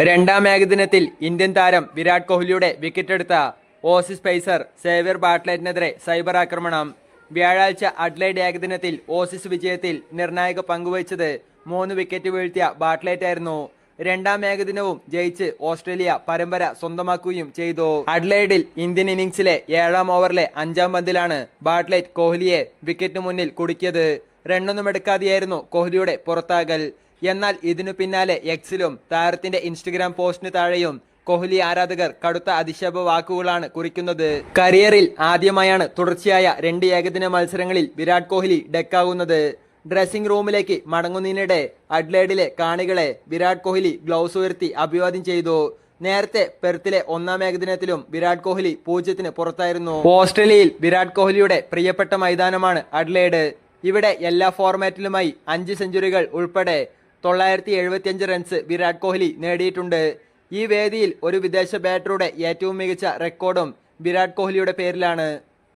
രണ്ടാം ഏകദിനത്തിൽ ഇന്ത്യൻ താരം വിരാട് കോഹ്ലിയുടെ വിക്കറ്റെടുത്ത ഓസിസ് പേസർ സേവ്യർ ബാട്ട്ലറ്റിനെതിരെ സൈബർ ആക്രമണം. വ്യാഴാഴ്ച അഡ്ലൈഡ് ഏകദിനത്തിൽ ഓസിസ് വിജയത്തിൽ നിർണായക പങ്കുവഹിച്ചത് മൂന്ന് വിക്കറ്റ് വീഴ്ത്തിയ ബാട്ട്ലൈറ്റ് ആയിരുന്നു രണ്ടാം ഏകദിനവും ജയിച്ച് ഓസ്ട്രേലിയ പരമ്പര സ്വന്തമാക്കുകയും ചെയ്തു. അഡ്ലൈഡിൽ ഇന്ത്യൻ ഇന്നിംഗ്സിലെ ഏഴാം ഓവറിലെ അഞ്ചാം പന്തിലാണ് ബാട്ട്ലൈറ്റ് കോഹ്ലിയെ വിക്കറ്റിന് മുന്നിൽ കുടുക്കിയത്. റണ്ണൊന്നും എടുക്കാതെയായിരുന്നു കോഹ്ലിയുടെ പുറത്താകൽ. എന്നാൽ ഇതിനു പിന്നാലെ എക്സിലും താരത്തിന്റെ ഇൻസ്റ്റഗ്രാം പോസ്റ്റിന് താഴെയും കോഹ്ലി ആരാധകർ കടുത്ത അധിക്ഷേപ വാക്കുകളാണ് കുറിക്കുന്നത്. കരിയറിൽ ആദ്യമായാണ് തുടർച്ചയായ രണ്ട് ഏകദിന മത്സരങ്ങളിൽ വിരാട് കോഹ്ലി ഡെക്കാകുന്നത് ഡ്രസ്സിംഗ് റൂമിലേക്ക് മടങ്ങുന്നതിനിടെ അഡ്ലേഡിലെ കാണികളെ വിരാട് കോഹ്ലി ഗ്ലൗസ് ഉയർത്തി അഭിവാദ്യം ചെയ്തു. നേരത്തെ പെർത്തിലെ ഒന്നാം ഏകദിനത്തിലും വിരാട് കോഹ്ലി പൂജ്യത്തിന് പുറത്തായിരുന്നു. ഓസ്ട്രേലിയയിൽ വിരാട് കോഹ്ലിയുടെ പ്രിയപ്പെട്ട മൈതാനമാണ് അഡ്ലേഡ്. ഇവിടെ എല്ലാ ഫോർമാറ്റിലുമായി അഞ്ച് സെഞ്ചുറികൾ ഉൾപ്പെടെ തൊള്ളായിരത്തി എഴുപത്തിയഞ്ച് റൺസ് വിരാട് കോഹ്ലി നേടിയിട്ടുണ്ട്. ഈ വേദിയിൽ ഒരു വിദേശ ബാറ്ററുടെ ഏറ്റവും മികച്ച റെക്കോർഡും വിരാട് കോഹ്ലിയുടെ പേരിലാണ്.